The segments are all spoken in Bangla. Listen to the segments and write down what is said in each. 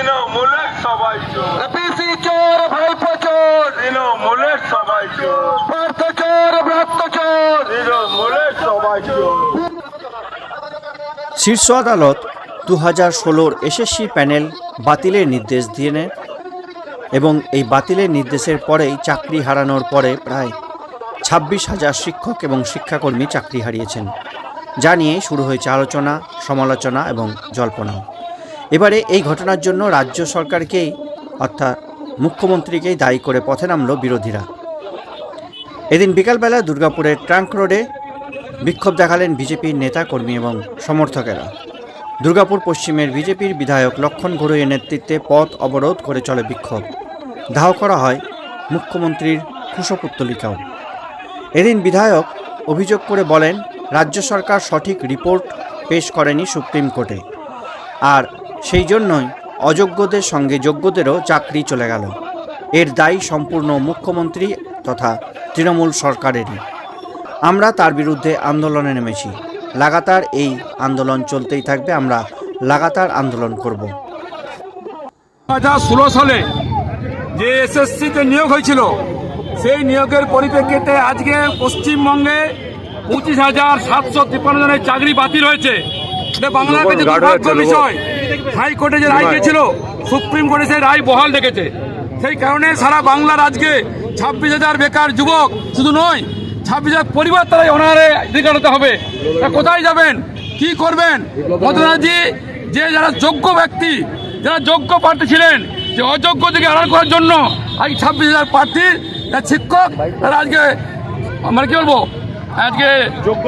তৃণমূলের সবাই চোর পিসি চোর ভাইপো চোর। তৃণমূলের সবাই চোর পার্থ চোর ভ্রাত্য চোর। তৃণমূলের সবাই চোর শীর্ষ আদালত দু হাজার ষোলোর এসএসসি প্যানেল বাতিলের নির্দেশ দিয়ে নেন এবং এই বাতিলের নির্দেশের পরেই চাকরি হারানোর পরে প্রায় ছাব্বিশ হাজার শিক্ষক এবং শিক্ষাকর্মী চাকরি হারিয়েছেন। যা নিয়ে শুরু হয়েছে আলোচনা সমালোচনা এবং জল্পনা। এবারে এই ঘটনার জন্য রাজ্য সরকারকেই, অর্থাৎ মুখ্যমন্ত্রীকেই দায়ী করে পথে নামল বিরোধীরা। এদিন বিকালবেলা দুর্গাপুরের ট্রাঙ্ক রোডে বিক্ষোভ দেখালেন বিজেপির নেতা, কর্মী এবং সমর্থকেরা। দুর্গাপুর পশ্চিমের বিজেপির বিধায়ক লক্ষণ ঘুরুইয়ের নেতৃত্বে পথ অবরোধ করে চলে বিক্ষোভ। দাহ করা হয় মুখ্যমন্ত্রীর কুশপুত্তলিকাও। এদিন বিধায়ক অভিযোগ করে বলেন, রাজ্য সরকার সঠিক রিপোর্ট পেশ করেনি সুপ্রিম কোর্টে। আর সেই জন্যই অযোগ্যদের সঙ্গে যোগ্যদেরও চাকরি চলে গেল। এর দায়ী সম্পূর্ণ মুখ্যমন্ত্রী তথা তৃণমূল সরকারেরই। আমরা তার বিরুদ্ধে আন্দোলনে নেমেছি। লাগাতার এই আন্দোলন চলতেই থাকবে। আমরা লাগাতার আন্দোলন করব। ষোলো সালে যে এসএসসিতে নিয়োগ হয়েছিল, সেই নিয়োগের পরিপ্রেক্ষিতে আজকে পশ্চিমবঙ্গে পঁচিশ হাজার সাতশো তিপ্পান্ন জনের চাকরি বাতিল হয়েছে। বাংলার কাছে দুর্ভাগ্য বিষয়। হাইকোর্টে যে রায় সুপ্রিম কোর্টে সেই রায় বহাল রেখেছে সেই কারণে সারা বাংলার আজকে ছাব্বিশ হাজার বেকার যুবক শুধু নয় ছাব্বিশ হাজার পরিবার হতে হবে। কোথায় যাবেন? কি করবেন? ব্যানার্জি যে যারা যোগ্য ব্যক্তি যারা যোগ্য প্রার্থী ছিলেন যে অযোগ্য থেকে আড়াল করার জন্য আজ ছাব্বিশ হাজার প্রার্থীর যারা শিক্ষক তারা আজকে মানে কি বলব আজকে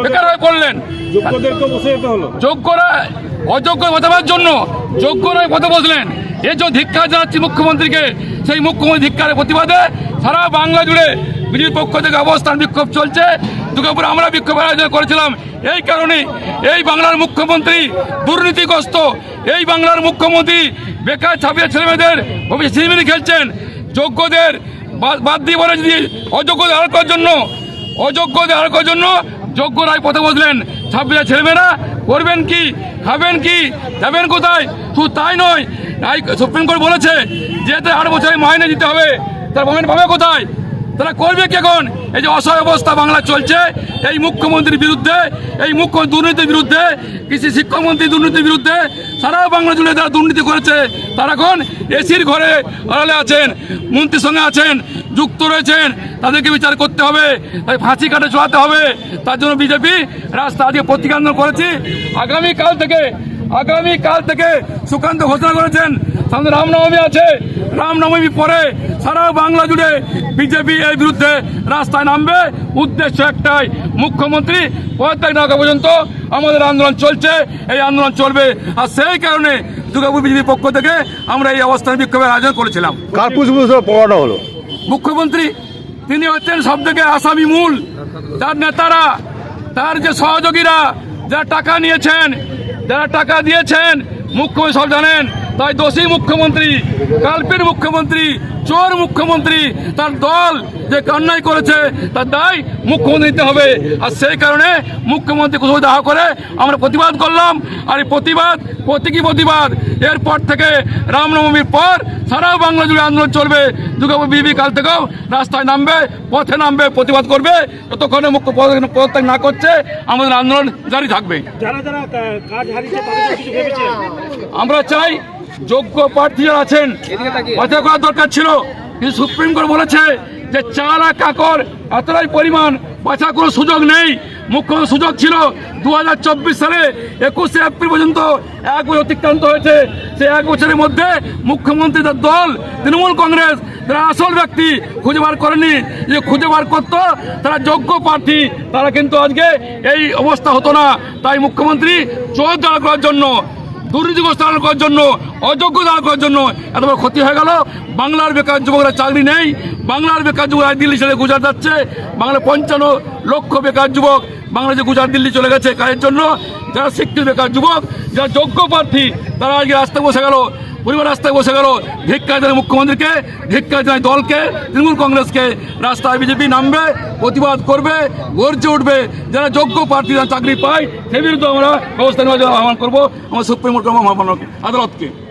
বেকার হয়ে পড়লেন যোগ্যরা অযোগ্য বাঁচাবার জন্য যোগ্যরাই পথে বসলেন এই যে ধিক্কার জানাচ্ছি মুখ্যমন্ত্রীকে সেই মুখ্যমন্ত্রী ধিক্কারের প্রতিবাদে সারা বাংলা জুড়ে বিজেপির পক্ষ থেকে অবস্থান বিক্ষোভ চলছে। দুর্গাপুরে আমরা বিক্ষোভ আয়োজন করেছিলাম। এই কারণে এই বাংলার মুখ্যমন্ত্রী দুর্নীতিগ্রস্ত। এই বাংলার মুখ্যমন্ত্রী বেকার ছাপিয়ে ছেলেমেয়েদের ভবিষ্যৎ খেলছেন। যোগ্যদের বাদ দিয়ে বলে যদি অযোগ্যদের করার জন্য অযোগ্যদের করার জন্য যোগ্য রায় পথে বসলেন ছাব্বিশে ছেলেমেয়েরা। করবেন কি? খাবেন কি? যাবেন কোথায়? শুধু তাই নয় সুপ্রিম কোর্ট বলেছে, যে আট বছরের মাইনে দিতে হবে, তার মাইনে পাবে কোথায়? তারা করবে কি এখন? এই যে অসহায় অবস্থা বাংলা চলছে, এই মুখ্যমন্ত্রীর বিরুদ্ধে, এই মুখ্য দুর্নীতির বিরুদ্ধে, কৃষি শিক্ষামন্ত্রী দুর্নীতির বিরুদ্ধে, সারা বাংলা জুড়ে যারা দুর্নীতি করেছে, তারা এখন এসির ঘরে আড়ালে আছেন, মন্ত্রীর সঙ্গে আছেন যুক্ত রয়েছেন, তাদেরকে বিচার করতে হবে, তাই ফাঁসি কাটে চড়াতে হবে। তার জন্য বিজেপি রাস্তা আজকে প্রতিকার করেছি। আগামীকাল থেকে আগামীকাল থেকে সুকান্ত ঘোষণা করেছেন, সামনে রামনবমী আছে। রামনবমী পরে সারা বাংলা জুড়ে বিজেপি এর বিরুদ্ধে রাস্তায় নামবে। উদ্দেশ্য একটাই, মুখ্যমন্ত্রী পদত্যাগ না পর্যন্ত আমাদের আন্দোলন চলছে, এই আন্দোলন চলবে। আর সেই কারণে দুর্গাপুর বিজেপির পক্ষ থেকে আমরা এই অবস্থান বিক্ষোভের আয়োজন করেছিলাম। কার পুষ্প পড়ানো হলো? মুখ্যমন্ত্রী, তিনি হচ্ছেন সব থেকে আসামি মূল। তার নেতারা, তার যে সহযোগীরা, যারা টাকা নিয়েছেন, যারা টাকা দিয়েছেন মুখ্যমন্ত্রী সব জানেন তাই দোষী মুখ্যমন্ত্রী কালপির মুখ্যমন্ত্রী চোর মুখ্যমন্ত্রী তার দল যে অন্যায় করেছে তার দায় মুখ্যমন্ত্রী নিতে হবে। আর সেই কারণে মুখ্যমন্ত্রী কুসুম দাহ করে আমরা প্রতিবাদ করলাম। আর এই প্রতিবাদ প্রতীকী প্রতিবাদ। এরপর থেকে রামনবমীর পর সারা বাংলা জুড়ে আন্দোলন চলবে। দুর্গাপুর বিবি কাল থেকেও রাস্তায় নামবে পথে নামবে প্রতিবাদ করবে। ততক্ষণে মুখ্য পদ- পদত্যাগ না করছে আমাদের আন্দোলন জারি থাকবে। আমরা চাই যোগ্য প্রার্থী যারা আছেন বাছাই করার দরকার ছিল। কিন্তু সুপ্রিম কোর্ট বলেছে যে চার লাখ কাকর এতটাই পরিমাণ বাছা কোনো সুযোগ নেই। মুখ্য সুযোগ ছিল দু হাজার চব্বিশ সালে একুশে এপ্রিল পর্যন্ত এক বছর অতিক্রান্ত হয়েছে। সেই এক বছরের মধ্যে মুখ্যমন্ত্রী তার দল তৃণমূল কংগ্রেস তারা আসল ব্যক্তি খুঁজে বার করেনি। যে খুঁজে বার করতো তারা যোগ্য প্রার্থী তারা কিন্তু আজকে এই অবস্থা হতো না। তাই মুখ্যমন্ত্রী চোর দাঁড় করার জন্য দুর্নীতিগ্রস্ত করার জন্য, অযোগ্য দাঁড় করার জন্য এত বড় ক্ষতি হয়ে গেল। বাংলার বেকার যুবকরা চাকরি নেই। বাংলার বেকার যুবকরা দিল্লি ছেড়ে গুজরাট যাচ্ছে। বাংলার পঞ্চান্ন লক্ষ বেকার যুবক বাংলাদেশে গুজরাট দিল্লি চলে গেছে। কাজের জন্য যারা শিক্ষিত বেকার যুবক, যারা যোগ্য প্রার্থী, তারা আজকে রাস্তায় বসে গেল। পরিবার রাস্তায় বসে গেল। ধিক্কার জানায় মুখ্যমন্ত্রীকে, ধিক্কার জানায় দলকে, তৃণমূল কংগ্রেসকে। রাস্তায় বিজেপি নামবে, প্রতিবাদ করবে, গর্জে উঠবে। যারা যোগ্য প্রার্থী চাকরি পায় সে বিরুদ্ধে আমরা ব্যবস্থা নেওয়ার জন্য আহ্বান করব। আমার সুপ্রিম কোর্ট আদালতকে।